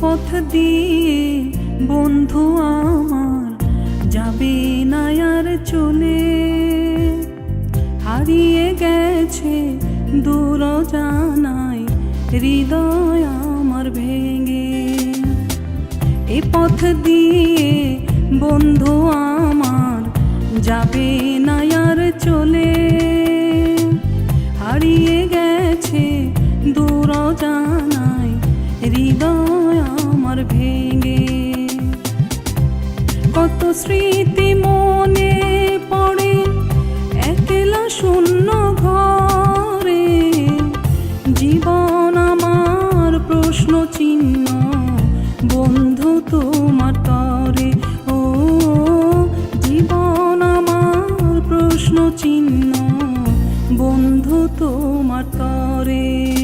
পথ দিয়ে বন্ধু আমার যাবে না আর চলে। হারিয়ে গেছে দূর জানাই হৃদয় আমার ভেঙে। এ পথ দিয়ে বন্ধু আমার যাবে না আর চলে। হারিয়ে গেছে দূর জানাই হৃদয় আমার ভেঙে। কত স্মৃতি মনে পড়ে, একলা শূন্য ঘরে। জীবন আমার প্রশ্ন চিহ্ন, বন্ধু তোমার তরে। ও, জীবন আমার প্রশ্ন চিহ্ন, বন্ধু তোমার তরে।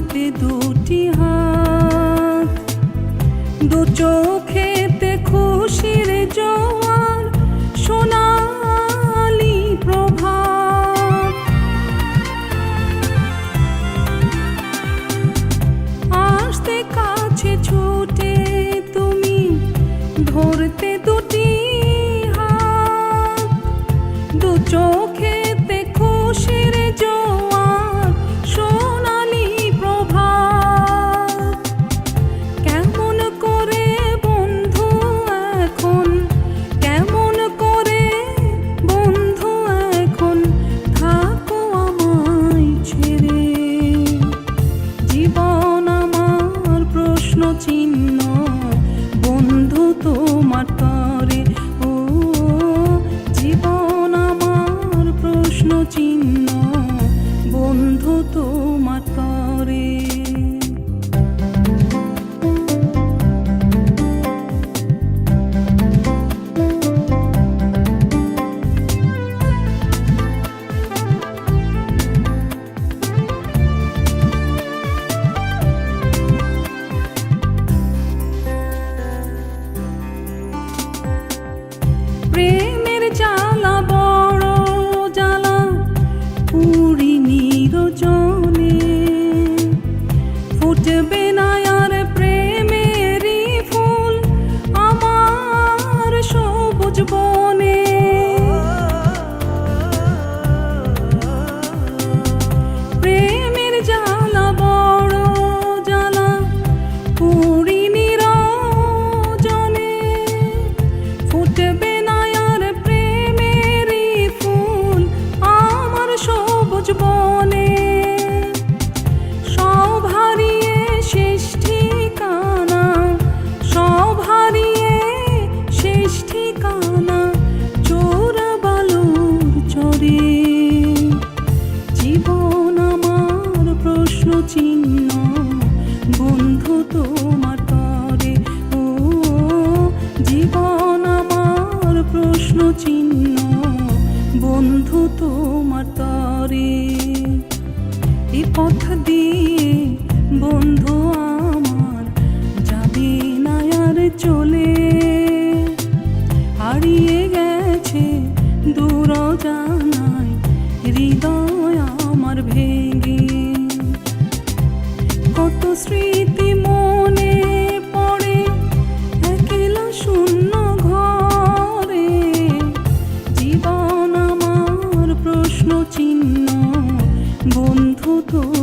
ধরতে দুটি হাত। দু চোখেতে খুশির জোয়ার সোনালি প্রভাত। আসতে কাছে ছুটে তুমি ধরতে প্রেমের বন্ধু তোমার কত স্মৃতি মনে পড়ে। একলা শূন্য ঘরে। জীবন আমার প্রশ্ন চিহ্ন বন্ধু তো